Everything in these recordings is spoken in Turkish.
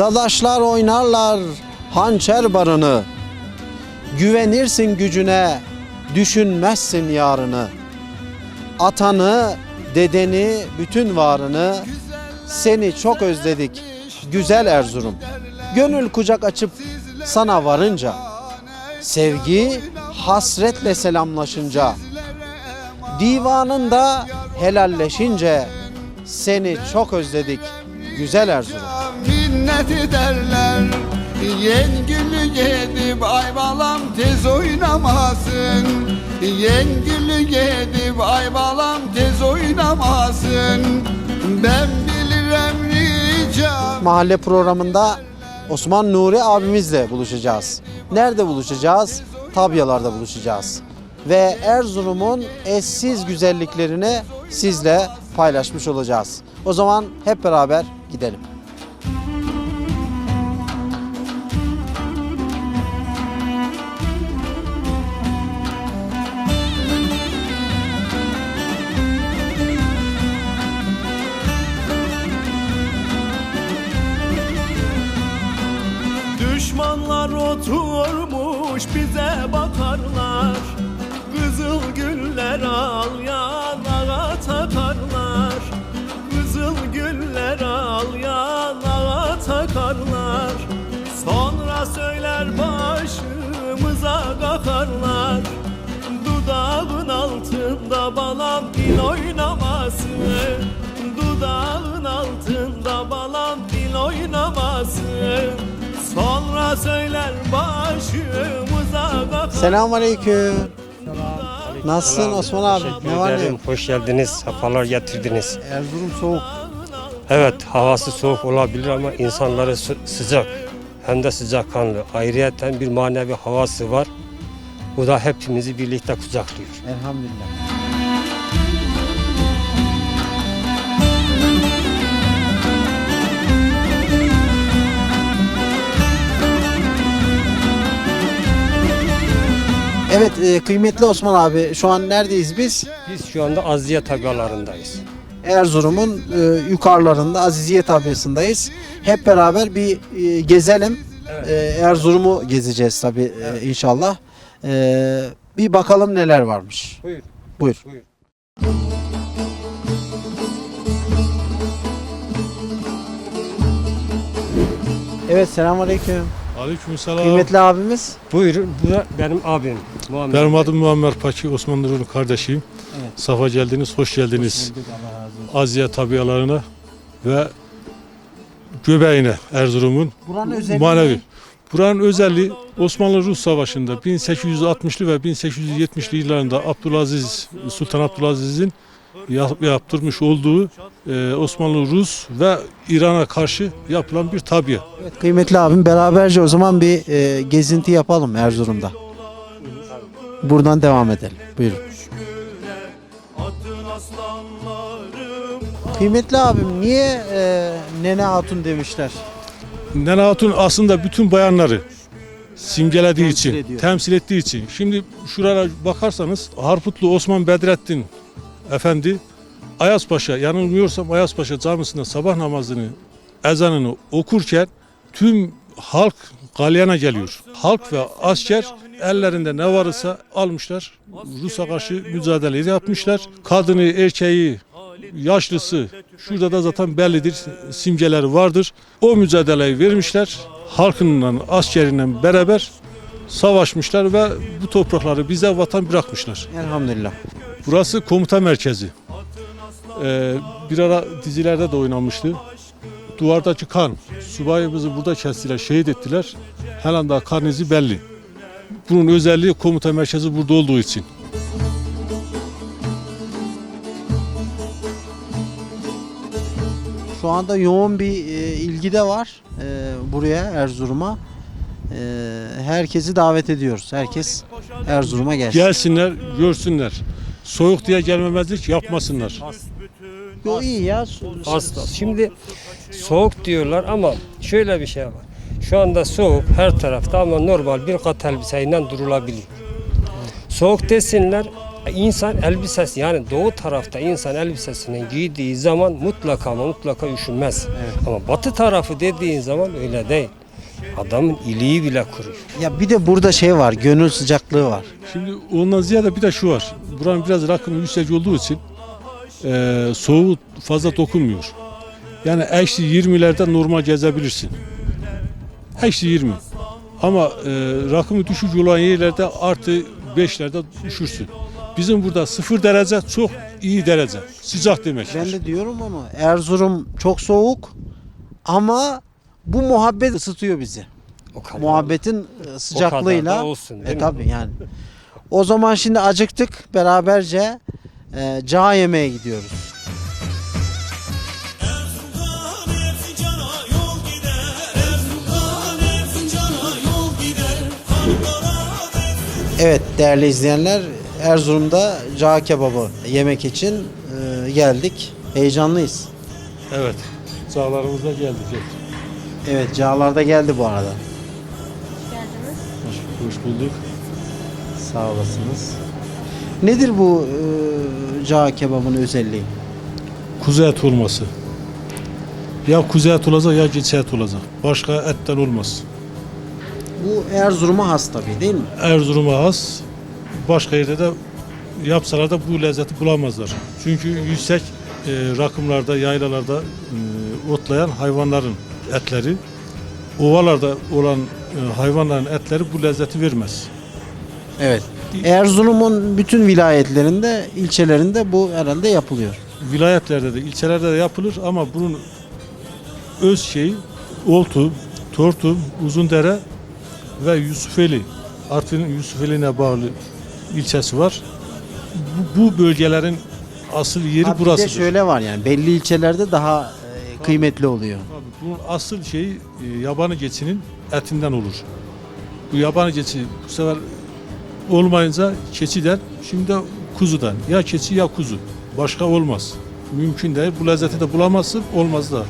Dadaşlar oynarlar hançer barını. Güvenirsin gücüne, düşünmezsin yarını. Atanı, dedeni, bütün varını seni çok özledik güzel Erzurum. Gönül kucak açıp sana varınca sevgi hasretle selamlaşınca divanında helalleşince seni çok özledik güzel Erzurum. Minnet ederler Yengülü gidip aybalam tez oynamasın Yengülü gidip aybalam tez oynamasın Ben bilirim rica Mahalle programında Osman Nuri abimizle buluşacağız. Nerede buluşacağız? Tabyalarda buluşacağız. Ve Erzurum'un eşsiz güzelliklerini sizle paylaşmış olacağız. O zaman hep beraber gidelim. Sonra söyler başımıza kakarlar Dudağın altında balam dil oynamasın Dudağın altında balam dil oynamasın Sonra söyler başımıza kakar Selamun Aleyküm. Nasılsın Osman abi? Teşekkür Ne var ne yok? Hoş geldiniz. Sefalar getirdiniz. Erzurum soğuk. Evet havası soğuk olabilir ama insanları sı- sıcak. Hem de sıcakkanlı. Ayrıyeten bir manevi havası var. Bu da hepimizi birlikte kucaklıyor. Elhamdülillah. Evet e, kıymetli Osman abi şu an neredeyiz biz? Biz şu anda Aziye tabialarındayız. Erzurum'un e, yukarılarında Aziziye tabiyasındayız. Hep beraber bir e, gezelim. E, Erzurum'u gezeceğiz tabi inşallah. E, bir bakalım neler varmış. Buyur. Buyur. Buyur. Evet selamünaleyküm. Aleykümselam. Kıymetli abimiz. Buyurun. Bu da benim abim. Muhammed. Benim adım Muammer Paçi, Osman Nur'un kardeşiyim. Evet. Safa geldiniz, hoş geldiniz. Aziye tabialarına ve göbeğine Erzurum'un Buranın özelliği manevi. ne? Buranın özelliği Osmanlı-Rus Savaşı'nda 1860'lı ve 1870'li yıllarında Abdülaziz, Sultan Abdülaziz'in yap- yaptırmış olduğu e, Osmanlı-Rus ve İran'a karşı yapılan bir tabiye. Evet, kıymetli abim beraberce o zaman bir e, gezinti yapalım Erzurum'da. Buradan devam edelim. Buyurun. Kıymetli abim niye e, Nene Hatun demişler? Nene Hatun aslında bütün bayanları simgelediği Temsil için, ediyor. temsil ettiği için. Şimdi şuraya bakarsanız Harputlu Osman Bedrettin Efendi Ayazpaşa, yanılmıyorsam Ayazpaşa camisinde sabah namazını, ezanını okurken tüm halk galyana geliyor. Halk ve asker ellerinde ne varsa almışlar. Rus'a karşı mücadeleyi yapmışlar. Kadını, erkeği, yaşlısı şurada da zaten bellidir simgeleri vardır. O mücadeleyi vermişler. Halkından, askerinden beraber savaşmışlar ve bu toprakları bize vatan bırakmışlar. Elhamdülillah. Burası komuta merkezi. Ee, bir ara dizilerde de oynanmıştı. Duvardaki kan, subayımızı burada kestiler, şehit ettiler. Halen daha kan izi belli. Bunun özelliği komuta merkezi burada olduğu için. Şu anda yoğun bir e, ilgi de var e, buraya Erzurum'a. E, herkesi davet ediyoruz. Herkes Erzurum'a gelsin. Gelsinler, görsünler. Soğuk diye gelmemezlik yapmasınlar. Yo iyi ya. Hasta. Şimdi soğuk diyorlar ama şöyle bir şey var. Şu anda soğuk her tarafta ama normal bir kat elbiseyle durulabiliyor. Soğuk desinler İnsan elbisesi yani doğu tarafta insan elbisesini giydiği zaman mutlaka ama mutlaka üşümez. Ama batı tarafı dediğin zaman öyle değil. Adamın iliği bile kuruyor. Ya bir de burada şey var, gönül sıcaklığı var. Şimdi ondan ziyade bir de şu var. Buranın biraz rakımı yüksek olduğu için e, soğuğu fazla dokunmuyor. Yani eksi 20'lerde normal gezebilirsin. Eksi 20. Ama e, rakımı düşük olan yerlerde artı 5'lerde düşürsün. Bizim burada 0 derece çok iyi derece. Sıcak demektir. Ben de diyorum ama Erzurum çok soğuk ama bu muhabbet ısıtıyor bizi. O kadar. Muhabbetin e, sıcaklığıyla. da olsun, değil e, mi? tabii yani. O zaman şimdi acıktık beraberce e, cağ yemeğe gidiyoruz. Evet değerli izleyenler Erzurum'da cağ kebabı yemek için e, geldik. Heyecanlıyız. Evet. Sağlarımızda geldik. Evet cağlar da geldi bu arada. Hoş, hoş bulduk. Sağ olasınız. Nedir bu e, cağ kebabının özelliği? Kuzu et olması. Ya kuzu et olacak ya keçi et olacak. Başka etten olmaz. Bu Erzurum'a has tabii değil mi? Erzurum'a has. Başka yerde de yapsalar da bu lezzeti bulamazlar. Çünkü yüksek e, rakımlarda, yaylalarda e, otlayan hayvanların etleri, ovalarda olan e, hayvanların etleri bu lezzeti vermez. Evet. Erzurum'un bütün vilayetlerinde, ilçelerinde bu herhalde yapılıyor. Vilayetlerde de, ilçelerde de yapılır ama bunun öz şeyi Oltu, Tortu, Uzundere ve Yusufeli. Artvin'in Yusufeli'ne bağlı ilçesi var. Bu, bu bölgelerin asıl yeri Ha, bir burasıdır. de şöyle var yani belli ilçelerde daha e, kıymetli oluyor. Tabii bunun asıl şeyi e, yabani geçinin etinden olur. Bu yabani geçi bu sefer olmayınca keçiden, şimdi de kuzudan. Ya keçi ya kuzu. Başka olmaz. Mümkün değil. Bu lezzeti de bulamazsın, olmaz da.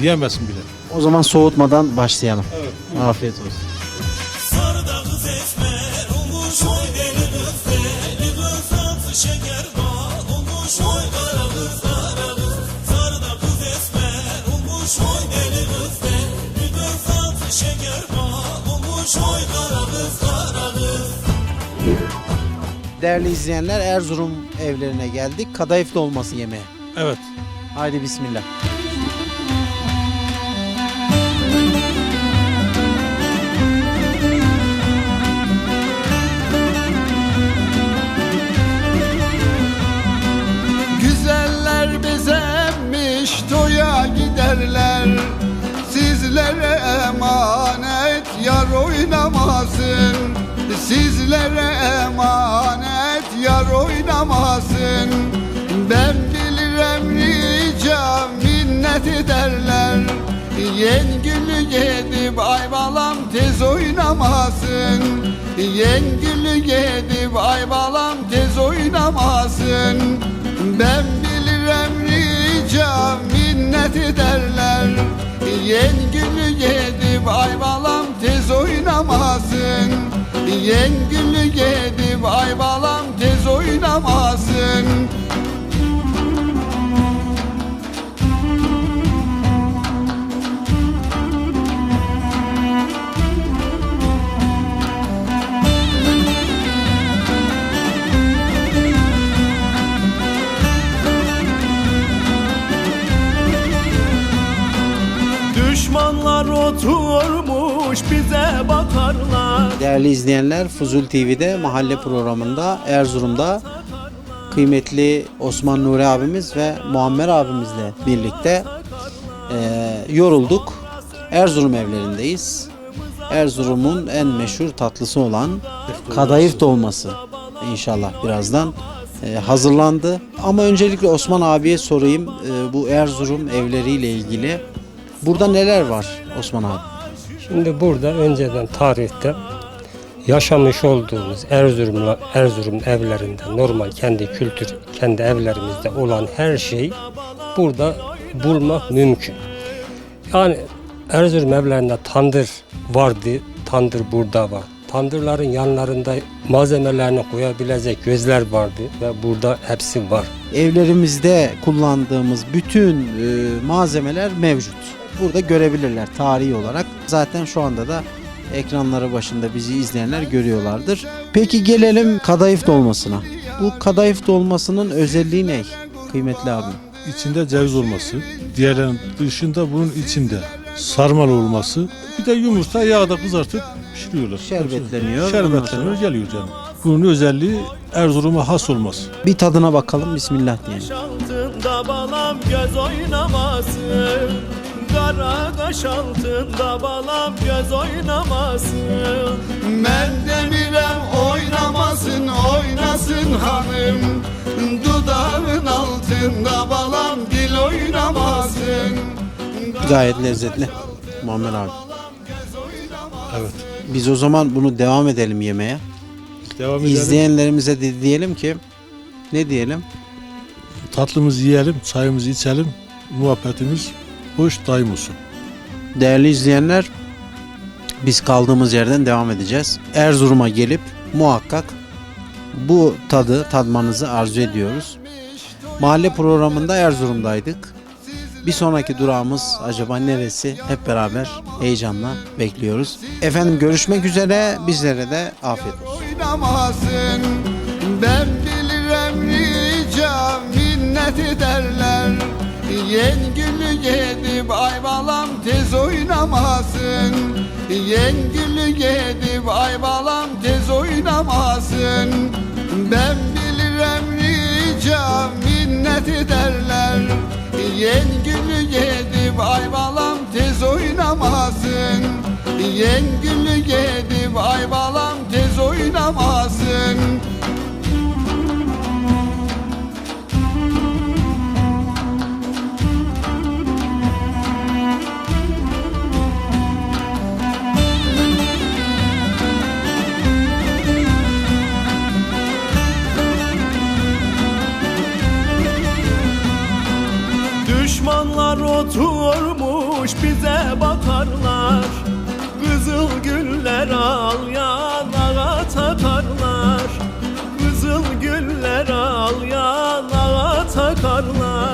Yiyemezsin bile. O zaman soğutmadan başlayalım. Afiyet olsun. Değerli izleyenler Erzurum evlerine geldik. Kadayıf dolması yemeğe. Evet. Haydi bismillah. Güzeller bezenmiş toya giderler Sizlere emanet yar oynamasın Sizlere emanet yar oynamasın Ben bilirim rica minnet ederler. Yengülü yedip aybalam tez oynamasın Yengülü yedip aybalam tez oynamasın Ben bilirim rica minnet ederler Yengülü yedip aybalam tez oynamasın. Yengülü yedip aybalam tez oynamasın oturmuş bize bakarlar Değerli izleyenler Fuzul TV'de mahalle programında Erzurum'da kıymetli Osman Nuri abimiz ve Muammer abimizle birlikte eee, yorulduk. Erzurum evlerindeyiz. Erzurum'un en meşhur tatlısı olan kadayıf dolması inşallah birazdan eee, hazırlandı. Ama öncelikle Osman abiye sorayım eee, bu Erzurum evleriyle ilgili. Burada neler var Osman abi? Şimdi burada önceden tarihte yaşamış olduğumuz Erzurum'la Erzurum evlerinde normal kendi kültür, kendi evlerimizde olan her şeyi burada bulmak mümkün. Yani Erzurum evlerinde tandır vardı, tandır burada var. Tandırların yanlarında malzemelerini koyabilecek gözler vardı ve burada hepsi var. Evlerimizde kullandığımız bütün e, malzemeler mevcut. Burada görebilirler tarihi olarak. Zaten şu anda da ekranları başında bizi izleyenler görüyorlardır. Peki gelelim kadayıf dolmasına. Bu kadayıf dolmasının özelliği ne? Kıymetli abim. İçinde ceviz olması, diğerlerinin dışında bunun içinde sarmalı olması, bir de yumurta yağda kızartıp pişiriyorlar. Şerbetleniyor. Şerbetleniyor, geliyor yani. Bunun özelliği Erzurum'a has olması. Bir tadına bakalım. Bismillah diyelim. Altında balam göz oynamasın Kara kaş altında balam göz oynamasın Ben demirem oynamasın oynasın hanım Dudağın altında balam dil oynamasın Gayet lezzetli. Muammer abi. Evet. Biz o zaman bunu devam edelim yemeye. Devam edelim. İzleyenlerimize de diyelim ki ne diyelim? Tatlımızı yiyelim, çayımızı içelim, muhabbetimiz hoş daim olsun. Değerli izleyenler biz kaldığımız yerden devam edeceğiz. Erzurum'a gelip muhakkak bu tadı tadmanızı arzu ediyoruz. Mahalle programında Erzurum'daydık. Bir sonraki durağımız acaba neresi? Hep beraber heyecanla bekliyoruz. Efendim görüşmek üzere. Bizlere de afiyet olsun. oynamasın Ben bilirim rica minnet ederler Yengülü yedip aybalam tez oynamasın. Yengülü yedip aybalam tez oynamasın. Ben bilirim rica minnet ederler Yengülü yedip aybalam tez oynamasın. Yengülü yedip aybalam tez oynamasın Düşmanlar oturmuş bize bakarlar. Kızıl güller al yanağa takarlar. Kızıl güller al yanağa takarlar